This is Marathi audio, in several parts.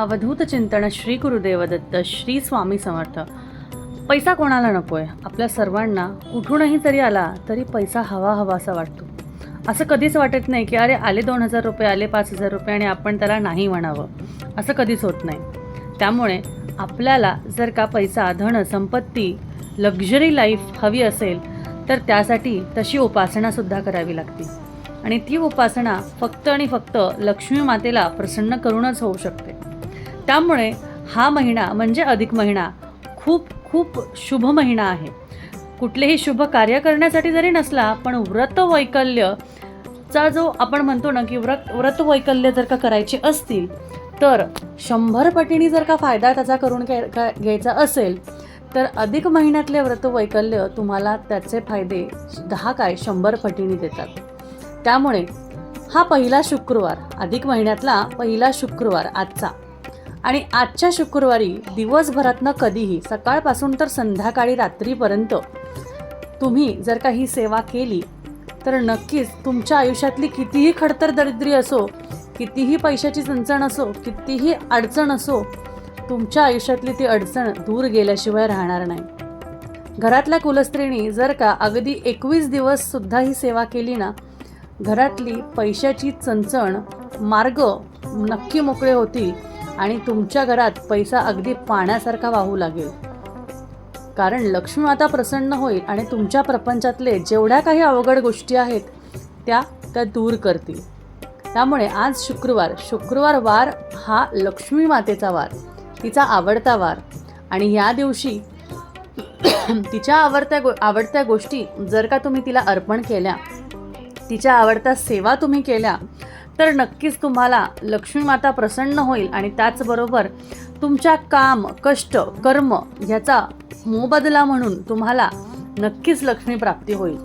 अवधूत चिंतन श्री गुरुदेव दत्त श्री स्वामी समर्थ. पैसा कोणाला नको आहे आपल्या सर्वांना कुठूनही जरी आला तरी पैसा हवा हवासा वाटतो. असं कधीच वाटत नाही की अरे आले दोन हजार रुपये आले पाच हजार रुपये आणि आपण त्याला नाही म्हणावं. असं कधीच होत नाही. त्यामुळे आपल्याला जर का पैसा धन संपत्ती लक्झरी लाईफ हवी असेल तर त्यासाठी तशी उपासनासुद्धा करावी लागते. आणि ती उपासना फक्त आणि फक्त लक्ष्मी मातेला प्रसन्न करूनच होऊ शकते. त्यामुळे हा महिना म्हणजे अधिक महिना खूप खूप शुभ महिना आहे. कुठलेही शुभ कार्य करण्यासाठी जरी नसला पण व्रत वैकल्यचा जो आपण म्हणतो ना की व्रत व्रत वैकल्य जर का करायचे असतील तर शंभर पटीने जर का फायदा त्याचा करून घ्याय- घ्यायचा असेल तर अधिक महिन्यातले व्रत वैकल्य तुम्हाला त्याचे फायदे दहा काय शंभर पटीने देतात. त्यामुळे हा पहिला शुक्रवार अधिक महिन्यातला पहिला शुक्रवार आजचा. आणि आजच्या शुक्रवारी दिवसभरातनं कधीही सकाळपासून तर संध्याकाळी रात्रीपर्यंत तुम्ही जर का ही सेवा केली तर नक्कीच तुमच्या आयुष्यातली कितीही खडतर दरिद्री असो कितीही पैशाची चणचण असो कितीही अडचण असो तुमच्या आयुष्यातली ती अडचण दूर गेल्याशिवाय राहणार नाही. घरातल्या कुलस्त्रीणी जर का अगदी एकवीस दिवससुद्धा ही सेवा केली ना घरातली पैशाची चणचण मार्ग नक्की मोकळे होतील. आणि तुमच्या घरात पैसा अगदी पाण्यासारखा वाहू लागेल. कारण लक्ष्मी माता प्रसन्न होईल आणि तुमच्या प्रपंचातले जेवढ्या काही अवघड गोष्टी आहेत त्या त्या दूर करतील. त्यामुळे आज शुक्रवार शुक्रवार वार हा लक्ष्मी मातेचा वार तिचा आवडता वार. आणि या दिवशी तिच्या आवडत्या गो आवडत्या गोष्टी जर का तुम्ही तिला अर्पण केल्या तिच्या आवडत्या सेवा तुम्ही केल्या तर नक्कीच तुम्हाला लक्ष्मी माता प्रसन्न होईल आणि त्याचबरोबर तुमच्या काम कष्ट कर्म ह्याचा मोबदला म्हणून तुम्हाला नक्कीच लक्ष्मी प्राप्ती होईल.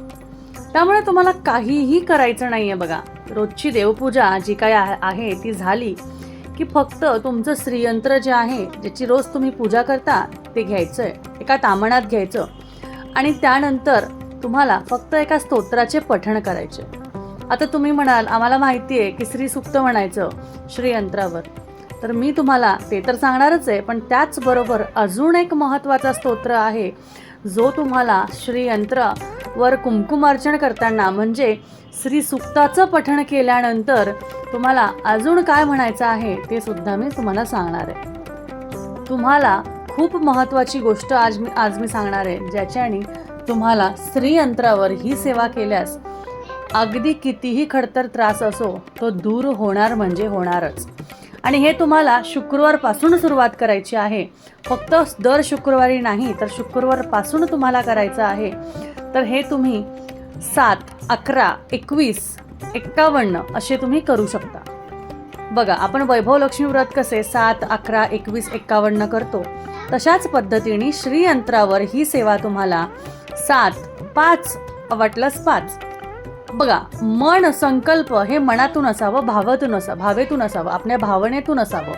त्यामुळे तुम्हाला काहीही करायचं नाही आहे बघा. रोजची देवपूजा जी काय आहे ती झाली की फक्त तुमचं श्रीयंत्र जे आहे ज्याची रोज तुम्ही पूजा करता ते घ्यायचं आहे एका तामणात घ्यायचं. आणि त्यानंतर तुम्हाला फक्त एका स्तोत्राचे पठण करायचे. आता तुम्ही म्हणाल आम्हाला माहिती आहे की श्रीसुक्त म्हणायचं श्रीयंत्रावर. तर मी तुम्हाला ते तर सांगणारच आहे पण त्याचबरोबर अजून एक महत्त्वाचा स्तोत्र आहे जो तुम्हाला श्रीयंत्रावर कुंकुमार्चन करताना म्हणजे श्री सुक्ताचं पठण केल्यानंतर तुम्हाला अजून काय म्हणायचं आहे ते सुद्धा मी तुम्हाला सांगणार आहे. तुम्हाला खूप महत्त्वाची गोष्ट आज मी आज मी सांगणार आहे ज्याच्याने तुम्हाला श्रीयंत्रावर ही सेवा केल्यास अगदी कितीही खडतर त्रास असो तो दूर होणार म्हणजे होणारच. आणि हे तुम्हाला शुक्रवारपासून सुरुवात करायची आहे. फक्त दर शुक्रवारी नाही तर शुक्रवारपासून तुम्हाला करायचं आहे. तर हे तुम्ही सात अकरा एकवीस एक्कावन्न असे तुम्ही करू शकता. बघा आपण वैभव लक्ष्मी व्रत कसे सात अकरा एकवीस एक्कावन्न करतो. तशाच पद्धतीने श्रीयंत्रावर ही सेवा तुम्हाला सात पाच वाटलंच पाच बघा मन संकल्प हे मनातून असावं भावातून असावं भावेतून असावं आपल्या भावनेतून असावं.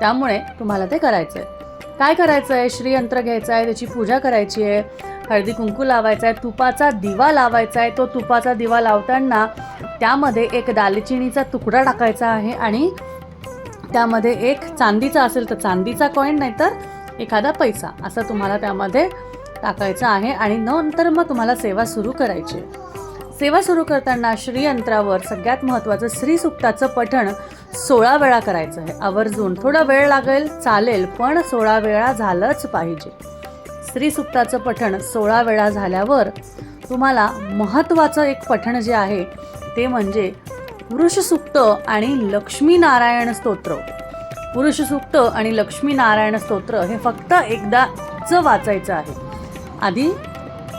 त्यामुळे तुम्हाला ते करायचं आहे काय करायचं आहे श्रीयंत्र घ्यायचं आहे त्याची पूजा करायची आहे. हळदी कुंकू लावायचा आहे तुपाचा दिवा लावायचा आहे तो तुपाचा दिवा लावताना त्यामध्ये एक दालचिनीचा तुकडा टाकायचा आहे आणि त्यामध्ये एक चांदीचा असेल तर चांदीचा कॉईन नाहीतर एखादा पैसा असं तुम्हाला त्यामध्ये टाकायचं आहे. आणि नंतर मग तुम्हाला सेवा सुरू करायची आहे. सेवा सुरू करताना श्री अंतरावर सगळ्यात महत्त्वाचं श्रीसुक्ताचं पठण सोळा वेळा करायचं आहे. आवर्जून थोडा वेळ लागेल चालेल पण सोळा वेळा झालंच पाहिजे. श्रीसुक्ताचं पठण सोळा वेळा झाल्यावर तुम्हाला महत्त्वाचं एक पठण जे आहे ते म्हणजे पुरुषसुक्त आणि लक्ष्मीनारायण स्तोत्र. पुरुषसुक्त आणि लक्ष्मीनारायण स्तोत्र हे फक्त एकदाच वाचायचं आहे. आधी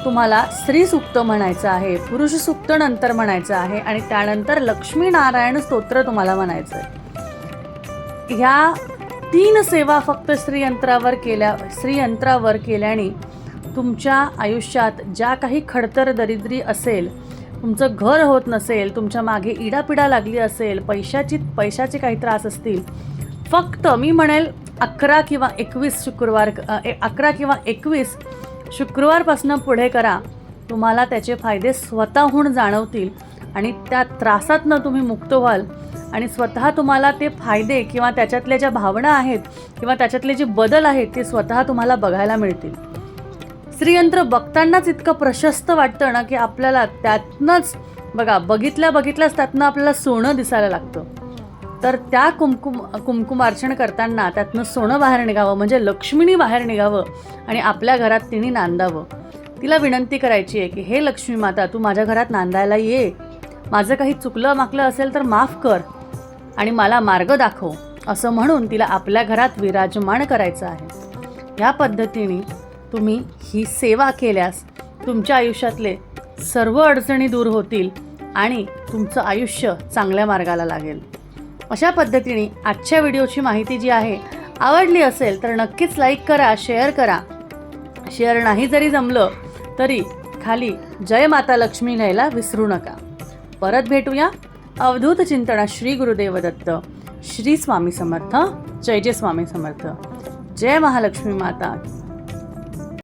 तुम्हाला स्त्री सुक्त म्हणायचं आहे पुरुषसुक्त नंतर म्हणायचं आहे आणि त्यानंतर लक्ष्मीनारायण स्तोत्र तुम्हाला म्हणायचं आहे ह्या तीन सेवा फक्त श्रीयंत्रावर केल्या स्त्रीयंत्रावर केल्याने तुमच्या आयुष्यात ज्या काही खडतर दरिद्री असेल तुमचं घर होत नसेल तुमच्या मागे इडापिडा लागली असेल पैशाची पैशाचे काही त्रास असतील फक्त मी म्हणेल अकरा किंवा एकवीस शुक्रवार ए- अकरा किंवा एकवीस शुक्रवारपासून पुढे करा. तुम्हाला त्याचे फायदे स्वतःहून जाणवतील आणि त्या त्रासातनं तुम्ही मुक्त व्हाल. आणि स्वतः तुम्हाला ते फायदे किंवा त्याच्यातल्या ज्या भावना आहेत किंवा त्याच्यातले जे बदल आहेत ते स्वतः तुम्हाला बघायला मिळतील. स्त्रीयंत्र बघतानाच इतकं प्रशस्त वाटतं ना की आपल्याला त्यातनंच बघा बघितल्या बघितल्याच त्यातनं आपल्याला सोनं दिसायला लागतं. तर त्या कुमकुम कुमकुमार्चन करताना त्यातनं सोनं बाहेर निघावं म्हणजे लक्ष्मीनी बाहेर निघावं आणि आपल्या घरात तिने नांदावं. तिला विनंती करायची आहे की हे लक्ष्मी माता तू माझ्या घरात नांदायला ये. माझं काही चुकलं माकलं असेल तर माफ कर आणि मला मार्ग दाखव. असं म्हणून तिला आपल्या घरात विराजमान करायचं आहे. या पद्धतीने तुम्ही ही सेवा केल्यास तुमच्या आयुष्यातले सर्व अडचणी दूर होतील आणि तुमचं आयुष्य चांगल्या मार्गाला लागेल. अशा पद्धतीने आजच्या व्हिडिओची माहिती जी आहे आवडली असेल तर नक्कीच लाईक करा शेअर करा. शेअर नाही जरी जमलं तरी खाली जय माता लक्ष्मी लिहायला विसरू नका. परत भेटूया अवधूत चिंतना श्री गुरुदेव दत्त श्री स्वामी समर्थ जय जय स्वामी समर्थ. जय महालक्ष्मी माता.